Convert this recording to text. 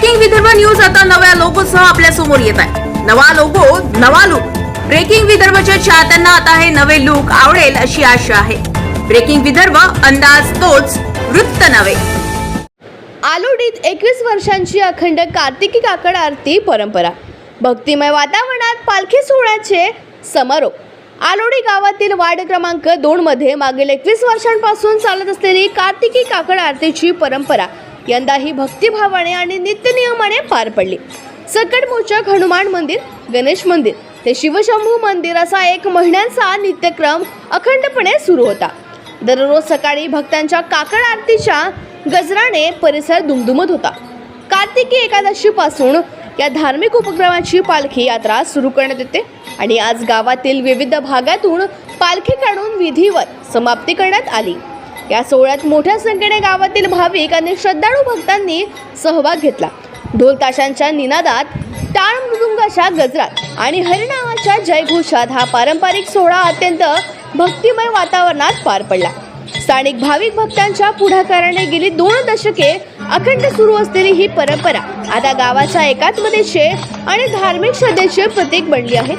Breaking Vidarbha news आता नव्या लोगोसह आपल्यासमोर येत आहे. नवा लोगो नवा लुक ब्रेकिंग विदर्भच्या चाहत्यांना आता हे नवे लुक आवडेल अशी आशा आहे. ब्रेकिंग विदर्भ अंदाज तोच वृत्त नवे आलोडीत एकवीस वर्षांची अखंड कार्तिकी काकड आरती परंपरा. भक्तिमय वातावरणात पालखी सोहळ्याचे समारोप. आलोडी गावातील वार्ड क्रमांक दोन मध्ये मागील एकवीस वर्षांपासून चालत असलेली कार्तिकी काकड आरतीची परंपरा. यंदा ही भक्तिभावाने आणि नित्यनियमाने पार पडली. सकटमोचक हनुमान मंदिर गणेश मंदिर ते शिवशंभू मंदिर असा एक महिन्यांचा नित्यक्रम अखंडपणे सुरू होता. दररोज सकाळी भक्तांच्या काकड आरतीच्या गजराने परिसर दुमदुमत होता. कार्तिकी एकादशीपासून या धार्मिक उपक्रमाची पालखी यात्रा सुरू करण्यात येते आणि आज गावातील विविध भागातून पालखी काढून विधीवर समाप्ती करण्यात आली. या सोहळ्यात मोठ्या संख्येने गावातील भाविक आणि श्रद्धाळू भक्तांनी सहभाग घेतला. ढोल ताशांच्या निनादात टाळ मृदुंगाच्या गजरात आणि हरिनामाच्या जयघोषात हा पारंपरिक सोहळा अत्यंत भक्तिमय वातावरणात पार पडला. स्थानिक भाविक भक्तांच्या पुढाकाराने गेली दोन दशके अखंड सुरू असलेली ही परंपरा आता गावाच्या एकात्मतेचे आणि धार्मिक श्रद्धेचे प्रतीक बनली आहे.